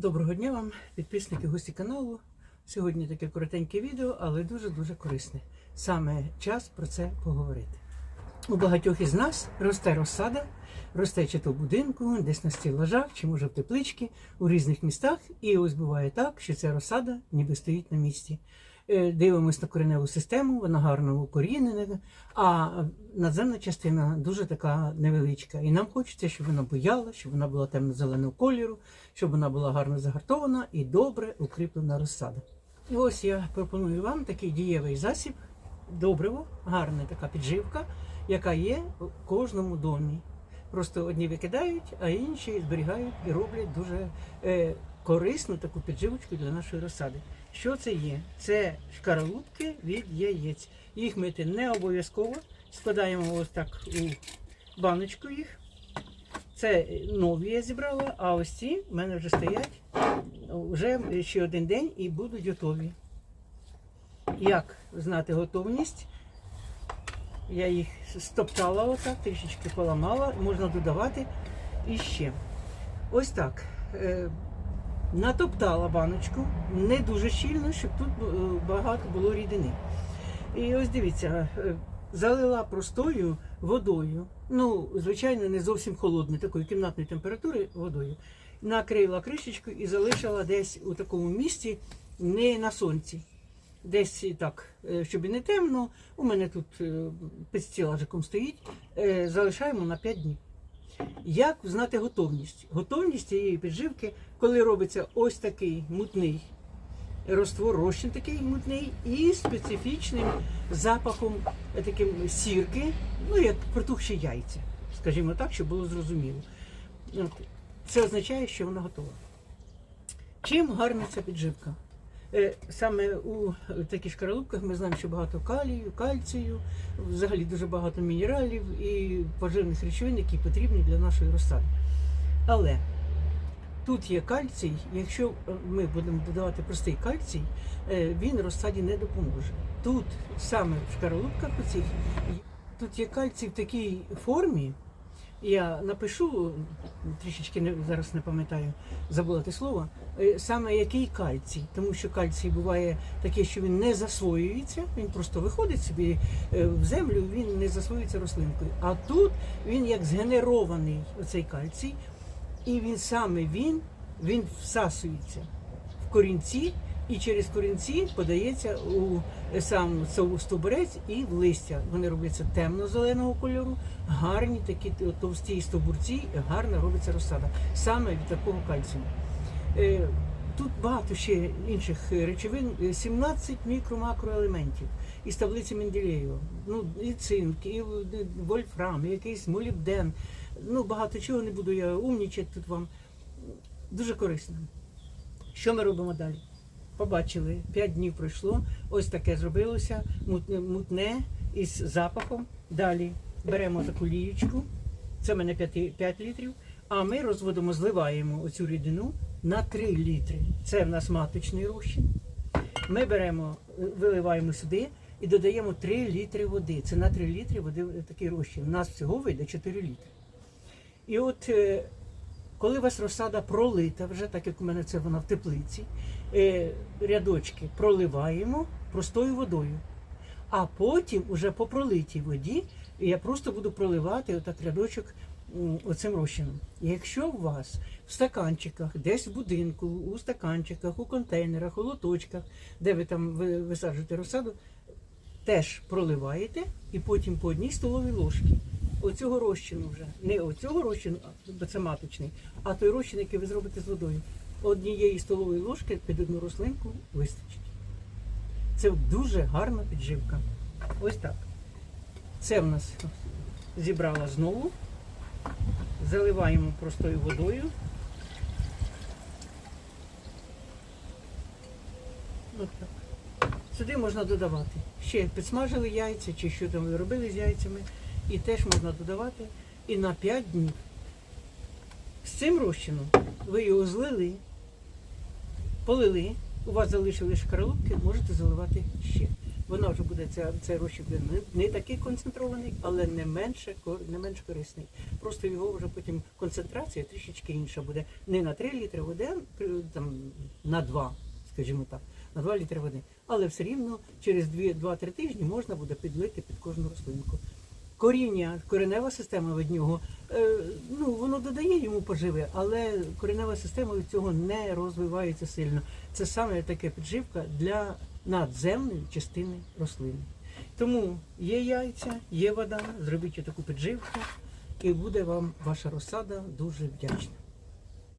Доброго дня вам, підписники, гості каналу. Сьогодні таке коротеньке відео, але дуже-дуже корисне. Саме час про це поговорити. У багатьох із нас росте розсада, росте чи то в будинку, десь на стілажах, чи може в тепличці, у різних містах. І ось буває так, що ця розсада ніби стоїть на місці. Е, Дивимось на кореневу систему, вона гарно укорінена, а надземна частина дуже така невеличка. І нам хочеться, щоб вона буяла, щоб вона була темно-зеленого кольору, щоб вона була гарно загартована і добре укріплена розсада. І ось я пропоную вам такий дієвий засіб, добриво, гарна така підживка, яка є у кожному домі. Просто одні викидають, а інші зберігають і роблять дуже е, корисну таку підживочку для нашої розсади. Що це є? Це шкаралупки від яєць. Їх мити не обов'язково. Складаємо ось так у баночку їх. Це нові я зібрала, а ось ці в мене вже стоять вже ще один день і будуть готові. Як знати готовність? Я їх стоптала отак, трішечки поламала, можна додавати іще. Ось так. Натоптала баночку, не дуже щільно, щоб тут е, багато було рідини. І ось дивіться, е, залила простою водою. Ну, звичайно, не зовсім холодною, такої кімнатної температури водою. Накрила кришечку і залишила десь у такому місці, не на сонці. Десь так, е, щоб і не темно. У мене тут під стілажиком стоїть. Залишаємо на 5 днів. Як знати готовність? Готовність цієї підживки, коли робиться ось такий мутний роствор, розчин такий мутний, і специфічним запахом е, таким сірки, ну як протухші яйця, скажімо так, щоб було зрозуміло. Це означає, що вона готова. Чим гарна ця підживка? Е, Саме у таких шкаралупках ми знаємо, що багато калію, кальцію, взагалі дуже багато мінералів і поживних речовин, які потрібні для нашої розсади. Але тут є кальцій, якщо е, ми будемо додавати простий кальцій, е, він розсаді не допоможе. Тут саме в шкаралупках оцих, тут є кальцій в такій формі. Я напишу трішечки не зараз не пам'ятаю, забула те слово. е, Саме який кальцій, тому що кальцій буває таке, що він не засвоюється, він просто виходить собі е, в землю, він не засвоюється рослинкою. А тут він як згенерований оцей кальцій, і він саме він, він всасується в корінці. І через корінці подається у сам стовбурець і в листя. Вони робляться темно-зеленого кольору, гарні такі товсті стовбурці, гарно робиться розсада. Саме від такого кальцію. Е, Тут багато ще інших речовин, е, 17 мікро-макроелементів із таблиці Менделєєва. Ну, і цинк, і вольфрам, і якийсь молібден. Ну, багато чого не буду я умнічати тут вам. Дуже корисно. Що ми робимо далі? Побачили, 5 днів пройшло, ось таке зробилося, мутне, мутне із запахом. Далі беремо таку лієчку, це в мене 5, 5 літрів, а ми розводимо, зливаємо оцю рідину на 3 літри. Це в нас маточний розчин. Ми беремо, виливаємо сюди і додаємо 3 літри води. Це на 3 літри води е, такий розчин. У нас всього вийде 4 літри. І от е, коли у вас розсада пролита, вже так як у мене це вона в теплиці, е, рядочки проливаємо простою водою. А потім, уже по пролитій воді, я просто буду проливати отак рядочок оцим розчином. Якщо у вас в стаканчиках, десь в будинку, у стаканчиках, у контейнерах, у лоточках, де ви там ви- висаджуєте розсаду, теж проливаєте і потім по одній столовій ложці оцього розчину вже. Не оцього розчину, бо це маточний, а той розчин, який ви зробите з водою. Однієї столової ложки під одну рослинку вистачить. Це дуже гарна підживка. Ось так. Це в нас зібрала знову. Заливаємо простою водою. Ось так. Сюди можна додавати. Ще підсмажили яйця, чи що там ви робили з яйцями. І теж можна додавати. І на 5 днів. З цим розчином ви його злили, полили, у вас залишили шкаралупки, можете заливати ще. вона вже буде цей розчин буде не, не такий концентрований, але не менше не менш корисний. Просто його вже потім концентрація трішечки інша буде. Не на 3 літри води, а там на 2, скажімо так, на 2 літри води. Але все рівно через 2-3 тижні можна буде підлити під кожну рослинку. Коріння, коренева система від нього, е, ну воно додає йому поживи, але коренева система від цього не розвивається сильно. Це саме таке підживка для надземної частини рослини. Тому є яйця, є вода, зробіть таку підживку, і буде вам ваша розсада дуже вдячна.